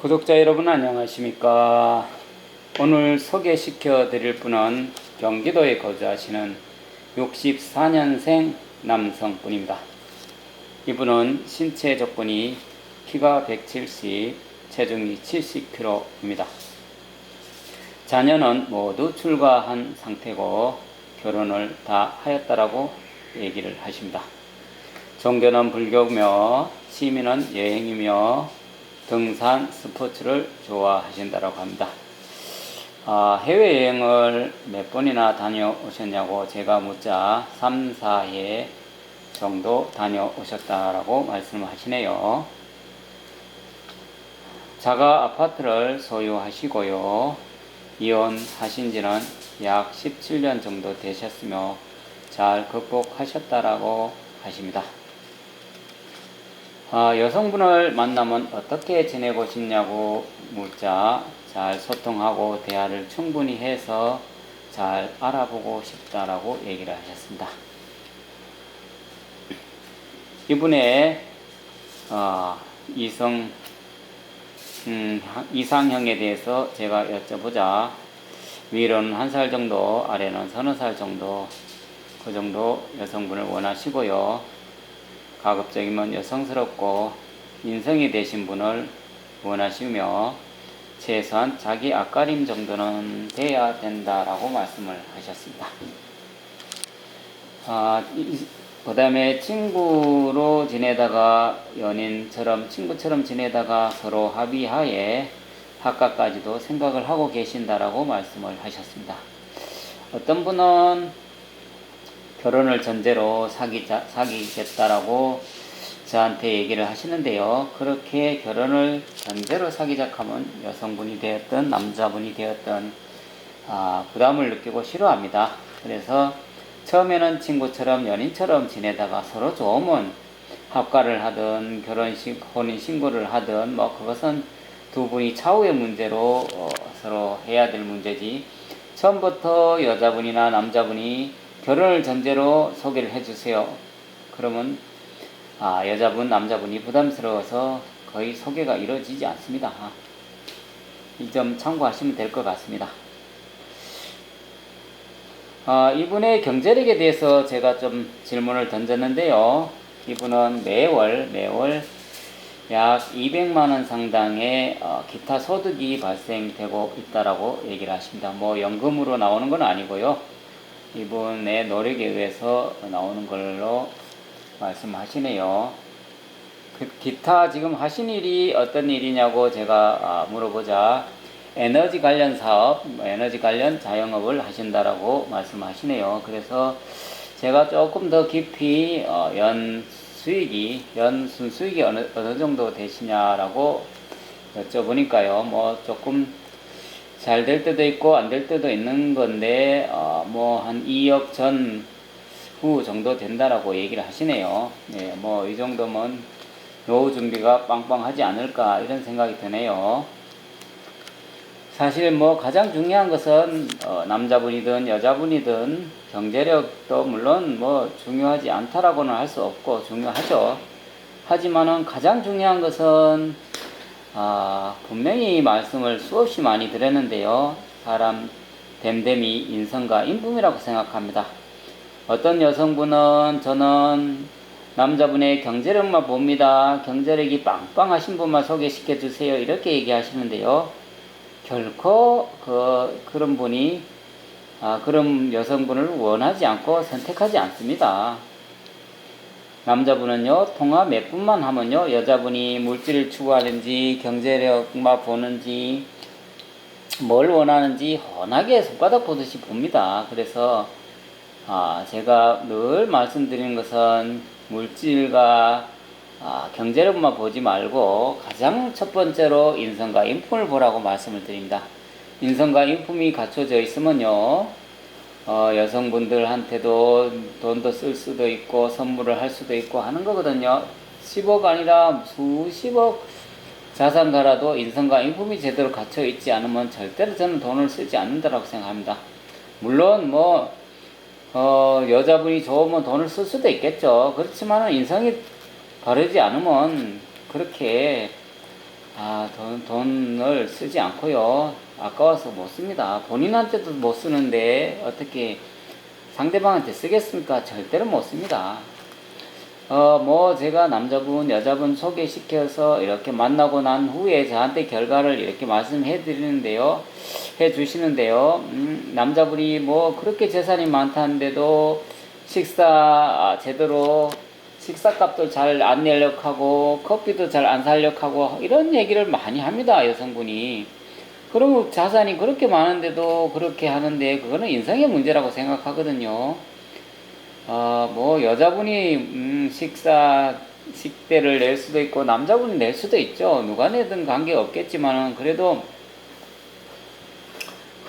구독자 여러분 안녕하십니까? 오늘 소개시켜 드릴 분은 경기도에 거주하시는 64년생 남성분입니다. 이분은 신체 조건이 키가 170 체중이 70kg입니다 자녀는 모두 출가한 상태고 결혼을 다 하였다라고 얘기를 하십니다. 종교는 불교며 취미는 여행이며 등산 스포츠를 좋아하신다고 합니다. 아, 해외여행을 몇 번이나 다녀오셨냐고 제가 묻자 3, 4회 정도 다녀오셨다라고 말씀을 하시네요. 자가 아파트를 소유하시고요. 이혼하신 지는 약 17년 정도 되셨으며 잘 극복하셨다라고 하십니다. 아, 여성분을 만나면 어떻게 지내고 싶냐고 묻자 잘 소통하고 대화를 충분히 해서 잘 알아보고 싶다라고 얘기를 하셨습니다. 이분의 어, 이성 음, 이상형에 대해서 제가 여쭤보자 위로는 한 살 정도, 아래는 서너 살 정도 그 정도 여성분을 원하시고요. 가급적이면 여성스럽고 인성이 되신 분을 원하시며 최소한 자기 앞가림 정도는 돼야 된다라고 말씀을 하셨습니다. 아, 그 다음에 친구로 지내다가 연인처럼 친구처럼 지내다가 서로 합의하에 학과까지도 생각을 하고 계신다라고 말씀을 하셨습니다. 어떤 분은 결혼을 전제로 사귀자, 사귀겠다라고 저한테 얘기를 하시는데요. 그렇게 결혼을 전제로 사귀자 하면 여성분이 되었던 남자분이 되었던 아, 부담을 느끼고 싫어합니다. 그래서 처음에는 친구처럼 연인처럼 지내다가 서로 좋으면 합가를 하든 결혼식 혼인 신고를 하든 뭐 그것은 두 분이 차후의 문제로 어, 서로 해야 될 문제지 처음부터 여자분이나 남자분이 결혼을 전제로 소개를 해주세요. 그러면 아, 여자분, 남자분이 부담스러워서 거의 소개가 이루어지지 않습니다. 이 점 참고하시면 될 것 같습니다. 아, 이분의 경제력에 대해서 제가 좀 질문을 던졌는데요. 이분은 매월, 매월 약 200만 원 상당의 어, 기타 소득이 발생되고 있다라고 얘기를 하십니다. 뭐 연금으로 나오는 건 아니고요. 이분의 노력에 의해서 나오는 걸로 말씀하시네요. 그 기타 지금 하신 일이 어떤 일이냐고 제가 아, 물어보자 에너지 관련 사업, 뭐 에너지 관련 자영업을 하신다라고 말씀하시네요. 그래서 제가 조금 더 깊이 어, 연 수익이 연 순수익이 어느, 어느 정도 되시냐라고 여쭤보니까요. 뭐 조금 잘 될 때도 있고 안 될 때도 있는 건데 어, 뭐한 2억 전 후 정도 된다라고 얘기를 하시네요. 네, 뭐 이 정도면 노후 준비가 빵빵하지 않을까 이런 생각이 드네요. 사실 뭐 가장 중요한 것은 어, 남자분이든 여자분이든 경제력도 물론 뭐 중요하지 않다라고는 할 수 없고 중요하죠. 하지만은 가장 중요한 것은 아, 분명히 말씀을 수없이 많이 드렸는데요. 사람 됨됨이 인성과 인품이라고 생각합니다. 어떤 여성분은 저는 남자분의 경제력만 봅니다. 경제력이 빵빵하신 분만 소개시켜 주세요. 이렇게 얘기하시는데요. 결코 그, 그런 분이 아, 그런 여성분을 원하지 않고 선택하지 않습니다. 남자분은요, 통화 몇 분만 하면요, 여자분이 물질을 추구하는지, 경제력만 보는지, 뭘 원하는지 훤하게 손바닥 보듯이 봅니다. 그래서, 아, 제가 늘 말씀드리는 것은 물질과 아, 경제력만 보지 말고 가장 첫 번째로 인성과 인품을 보라고 말씀을 드립니다. 인성과 인품이 갖춰져 있으면요, 어, 여성분들한테도 돈도 쓸 수도 있고 선물을 할 수도 있고 하는 거거든요. 10억 아니라 수십억 자산가라도 인성과 인품이 제대로 갖춰 있지 않으면 절대로 저는 돈을 쓰지 않는다고 생각합니다. 물론 뭐 어, 여자분이 좋으면 돈을 쓸 수도 있겠죠. 그렇지만 인성이 바르지 않으면 그렇게 아, 돈, 돈을 쓰지 않고요. 아까워서 못 씁니다. 본인한테도 못 쓰는데 어떻게 상대방한테 쓰겠습니까? 절대로 못 씁니다. 어, 뭐, 제가 남자분, 여자분 소개시켜서 이렇게 만나고 난 후에 저한테 결과를 이렇게 말씀해 드리는데요. 해 주시는데요. 음, 남자분이 뭐, 그렇게 재산이 많다는데도 식사 아, 제대로 식사값도 잘 안 내려고 하고, 커피도 잘 안 살려고 하고, 이런 얘기를 많이 합니다. 여성분이. 그러면 자산이 그렇게 많은데도 그렇게 하는데, 그거는 인성의 문제라고 생각하거든요. 어, 뭐 여자분이 음, 식사 식대를 낼 수도 있고 남자분이 낼 수도 있죠. 누가 내든 관계 없겠지만은 그래도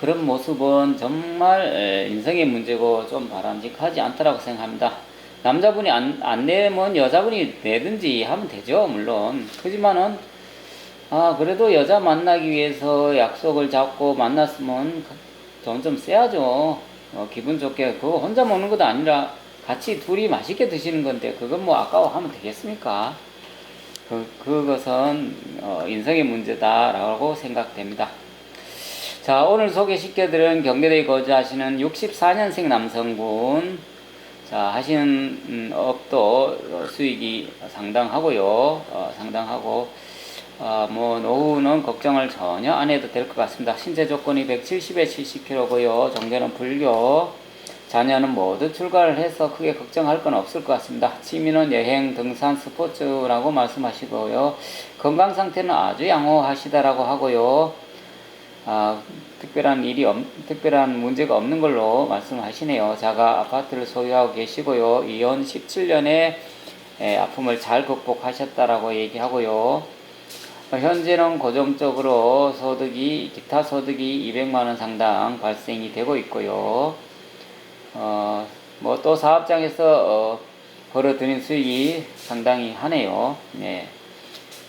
그런 모습은 정말 에, 인성의 문제고 좀 바람직하지 않다라고 생각합니다. 남자분이 안, 안 내면 여자분이 내든지 하면 되죠, 물론. 그지만은 아 그래도 여자 만나기 위해서 약속을 잡고 만났으면 돈좀 써야죠. 어, 기분 좋게 그거 혼자 먹는 것도 아니라 같이 둘이 맛있게 드시는 건데 그건 뭐 아까워하면 되겠습니까? 그, 그것은 어, 인성의 문제다라고 생각됩니다. 자 오늘 소개시켜드린 경기도에 거주하시는 64년생 남성분 자 하시는 음, 업도 어, 수익이 상당하고요 어, 상당하고 어, 뭐 노후는 걱정을 전혀 안 해도 될 것 같습니다. 신체 조건이 170에 70kg고요. 종교는 불교. 자녀는 모두 출가를 해서 크게 걱정할 건 없을 것 같습니다. 취미는 여행, 등산, 스포츠라고 말씀하시고요. 건강 상태는 아주 양호하시다라고 하고요. 아, 특별한 일이 없, 특별한 문제가 없는 걸로 말씀하시네요. 자가 아파트를 소유하고 계시고요. 이혼 17년에 아픔을 잘 극복하셨다라고 얘기하고요. 어, 현재는 고정적으로 소득이 기타 소득이 200만 원 상당 발생이 되고 있고요. 어, 뭐 또 사업장에서 어, 벌어들인 수익이 상당히 하네요. 네.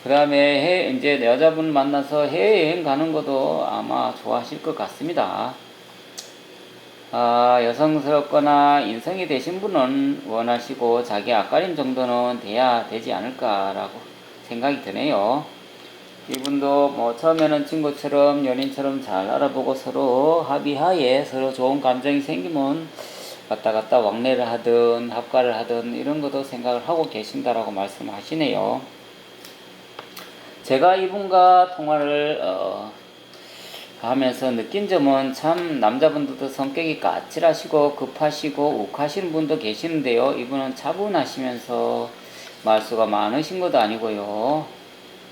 그 다음에 해, 이제 여자분 만나서 해외여행 가는 것도 아마 좋아하실 것 같습니다. 아, 여성스럽거나 인성이 되신 분은 원하시고 자기 앞가림 정도는 돼야 되지 않을까라고 생각이 드네요. 이분도 뭐 처음에는 친구처럼 연인처럼 잘 알아보고 서로 합의하에 서로 좋은 감정이 생기면 왔다 갔다 왕래를 하든 합가를 하든 이런 것도 생각을 하고 계신다라고 말씀하시네요. 제가 이분과 통화를 어, 하면서 느낀 점은 참 남자분들도 성격이 까칠하시고 급하시고 욱하시는 분도 계시는데요. 이분은 차분하시면서 말수가 많으신 것도 아니고요.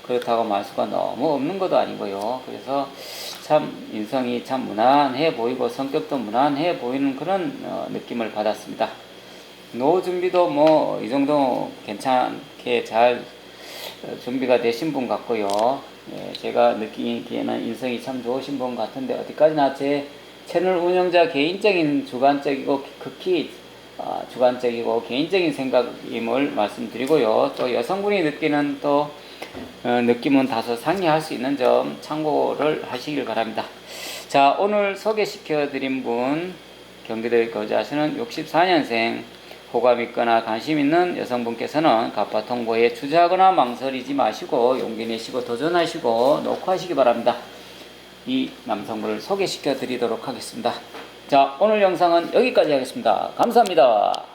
그렇다고 말수가 너무 없는 것도 아니고요. 그래서 참 인성이 참 무난해 보이고 성격도 무난해 보이는 그런 어, 느낌을 받았습니다. 노후 준비도 뭐 이 정도 괜찮게 잘 어, 준비가 되신 분 같고요. 예, 제가 느끼기에는 인성이 참 좋으신 분 같은데 어디까지나 제 채널 운영자 개인적인 주관적이고 극히 어, 주관적이고 개인적인 생각임을 말씀드리고요. 또 여성분이 느끼는 또 어, 느낌은 다소 상이할 수 있는 점 참고를 하시길 바랍니다. 자, 오늘 소개시켜 드린 분 경기도에 거주하시는 64년생 호감 있거나 관심 있는 여성분께서는 갑파 통보에 주저하거나 망설이지 마시고 용기 내시고 도전하시고 녹화하시기 바랍니다. 이 남성분을 소개시켜 드리도록 하겠습니다. 자, 오늘 영상은 여기까지 하겠습니다. 감사합니다.